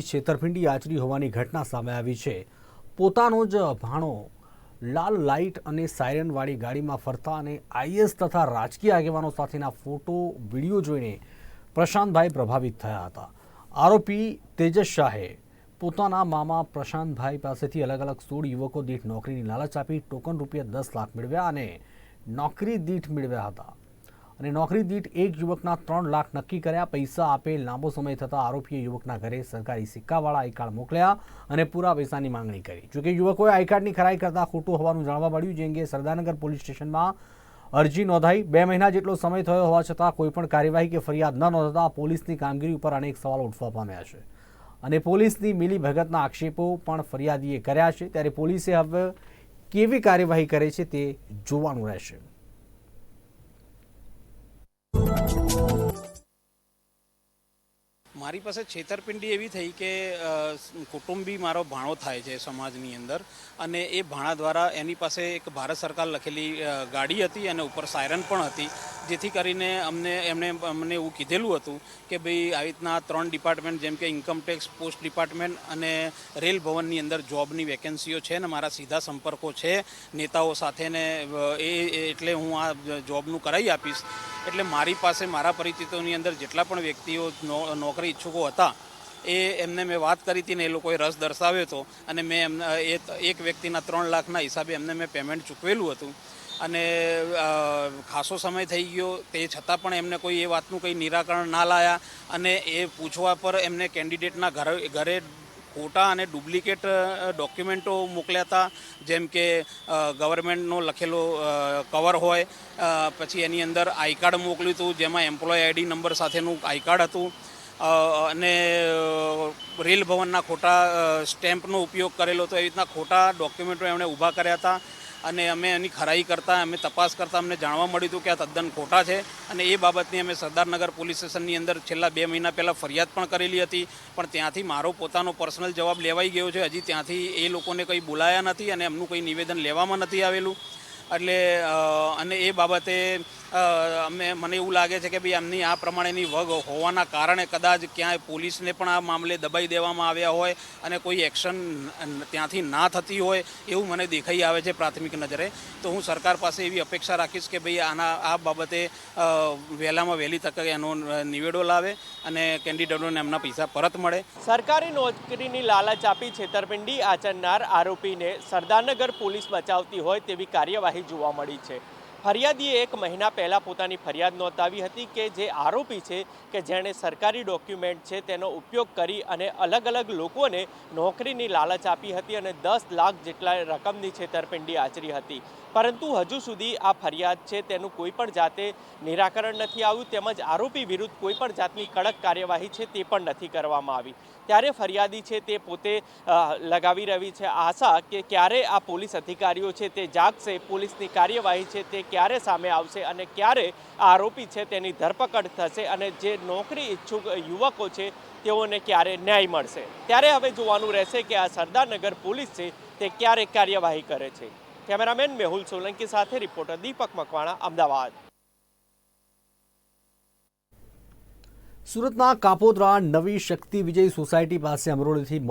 છેતરપિંડી આચરી હોવાની ઘટના સામે આવી છે. પોતાનો જ ભાણો લાલ લાઇટ અને સાયરનવાળી ગાડીમાં ફરતા અને આઈએસ તથા રાજકીય આગેવાનો સાથેના ફોટો, વીડિયો જોઈને પ્રશાંતભાઈ પ્રભાવિત થયા હતા. આરોપી તેજસ શાહે પોતાના મામા પ્રશાંતભાઈ પાસેથી અલગ અલગ સોળ યુવકો દીઠ નોકરીની લાલચ આપી ટોકન રૂપિયા દસ લાખ મેળવ્યા અને નોકરી દીઠ મેળવ્યા હતા. અને નોકરી દીઠ એક યુવકના ત્રણ લાખ નક્કી કર્યા. પૈસા આપેલ લાંબો સમય થતાં આરોપીએ યુવકના ઘરે સરકારી સિક્કાવાળા આઈ કાર્ડ મોકલ્યા અને પૂરા પૈસાની માંગણી કરી. જોકે યુવકોએ આઈ કાર્ડની ખરાઈ કરતાં ખોટું હોવાનું જાણવા મળ્યું, જે અંગે સરદારનગર પોલીસ સ્ટેશનમાં અરજી નોંધાઈ. બે મહિના જેટલો સમય થયો હોવા છતાં કોઈપણ કાર્યવાહી કે ફરિયાદ ન નોંધાતા પોલીસની કામગીરી ઉપર અનેક સવાલો ઉઠવા પામ્યા છે. અને પોલીસની મિલી ભગતના આક્ષેપો પણ ફરિયાદીએ કર્યા છે. ત્યારે પોલીસે હવે કેવી કાર્યવાહી કરે છે તે જોવાનું રહેશે. મારી પાસે છેતરપિંડી એવી થઈ કે કુટુંબી મારો ભાણો થાય છે સમાજની અંદર અને એ ભાણા દ્વારા એની પાસે એક ભારત સરકાર લખેલી ગાડી હતી અને ઉપર સાયરન પણ હતી, જેથી કરીને અમને, એમણે, અમને એવું કીધેલું હતું કે ભાઈ આવી રીતના ત્રણ ડિપાર્ટમેન્ટ જેમ કે ઇન્કમટેક્સ પોસ્ટ ડિપાર્ટમેન્ટ અને રેલ ભવનની અંદર જોબની વેકેન્સીઓ છે ને મારા સીધા સંપર્કો છે, નેતાઓ સાથે ને એ એટલે હું આ જોબનું કરાવી આપીશ. એટલે મારી પાસે, મારા પરિચિતોની અંદર જેટલા પણ વ્યક્તિઓ નોકરી ઈચ્છુકો હતા. એ એમને મેં વાત કરી હતી ને એ લોકોએ રસ દર્શાવ્યો હતો. અને મેં એમને, એ એક વ્યક્તિના ત્રણ લાખના હિસાબે એમને મેં પેમેન્ટ ચૂકવેલું હતું. અને ખાસો સમય થઈ ગયો. તે છતાં પણ એમને કોઈ એ વાતનું કંઈ નિરાકરણ ના લાયા. અને એ પૂછવા પર એમને કેન્ડિડેટના ઘરે ઘરે ખોટા અને ડુપ્લિકેટ ડોક્યુમેન્ટો મોકલ્યા હતા. જેમ કે ગવર્મેન્ટનો લખેલો કવર હોય. પછી એની અંદર આઈ કાર્ડ મોકલ્યું હતું. જેમાં એમ્પ્લોય આઈડી નંબર સાથેનું આઈ કાર્ડ હતું. અને રેલ ભવનના ખોટા સ્ટેમ્પનો ઉપયોગ કરેલો હતો. એવી રીતના ખોટા ડોક્યુમેન્ટો એમણે ઊભા કર્યા હતા અને અમે એની ખરાઈ કરતા, અમે તપાસ કરતા અમને જાણવા મળ્યું હતું કે આ તદ્દન ખોટા છે અને એ બાબતની અમે સરદારનગર પોલીસ સ્ટેશનની અંદર છેલ્લા બે મહિના પહેલાં ફરિયાદ પણ કરેલી હતી. પણ ત્યાંથી મારો પોતાનો પર્સનલ જવાબ લેવાઈ ગયો છે. હજી ત્યાંથી એ લોકોને કંઈ બોલાયા નથી અને એમનું કંઈ નિવેદન લેવામાં નથી આવેલું. એટલે અને એ બાબતે અમે, મને એવું લાગે છે કે ભાઈ એમની આ પ્રમાણેની વગ હોવાના કારણે કદાચ ક્યાંય પોલીસને પણ આ મામલે દબાઈ દેવામાં આવ્યા હોય અને કોઈ એક્શન ત્યાંથી ના થતી હોય એવું મને દેખાઈ આવે છે પ્રાથમિક નજરે. તો હું સરકાર પાસે એવી અપેક્ષા રાખીશ કે ભાઈ આના, આ બાબતે વહેલામાં વહેલી તકે એનો નિવેડો લાવે અને કેન્ડિડેટોને એમના પૈસા પરત મળે. સરકારી નોકરીની લાલચ આપી છેતરપિંડી આચરનાર આરોપીને સરદારનગર પોલીસ બચાવતી હોય તેવી કાર્યવાહી જોવા મળી છે. ફરિયાદીએ એક મહિના પહેલાં પોતાની ફરિયાદ નોંધાવી હતી કે જે આરોપી છે કે જેણે સરકારી ડોક્યુમેન્ટ છે તેનો ઉપયોગ કરી અને અલગ અલગ લોકોને નોકરીની લાલચ આપી હતી અને દસ લાખ જેટલા રકમની છેતરપિંડી આચરી હતી. પરંતુ હજુ સુધી આ ફરિયાદ છે તેનું કોઈ પણ જાતે નિરાકરણ નથી આવ્યું, તેમજ આરોપી વિરુદ્ધ કોઈ પણ જાતની કડક કાર્યવાહી છે તે પણ નથી કરવામાં આવી. ત્યારે ફરિયાદી છે તે પોતે લગાવી રહી છે આશા કે ક્યારે આ પોલીસ અધિકારીઓ છે તે જાગશે, પોલીસની કાર્યવાહી છે તે ક્યારે સામે આવશે અને ક્યારે આરોપી છે તેની ધરપકડ થશે અને જે નોકરી ઈચ્છુક યુવકો છે તેઓને ક્યારે ન્યાય મળશે? ત્યારે હવે જોવાનું રહેશે કે આ સરદારનગર પોલીસ છે તે ક્યારે કાર્યવાહી કરે છે. કેમેરામેન મેહુલ સોલંકી સાથે રિપોર્ટર દીપક મકવાણા, અમદાવાદ. સુરતના કાપોદ્રા નવી શક્તિ વિજય સોસાયટી પાસે અમરોલીથી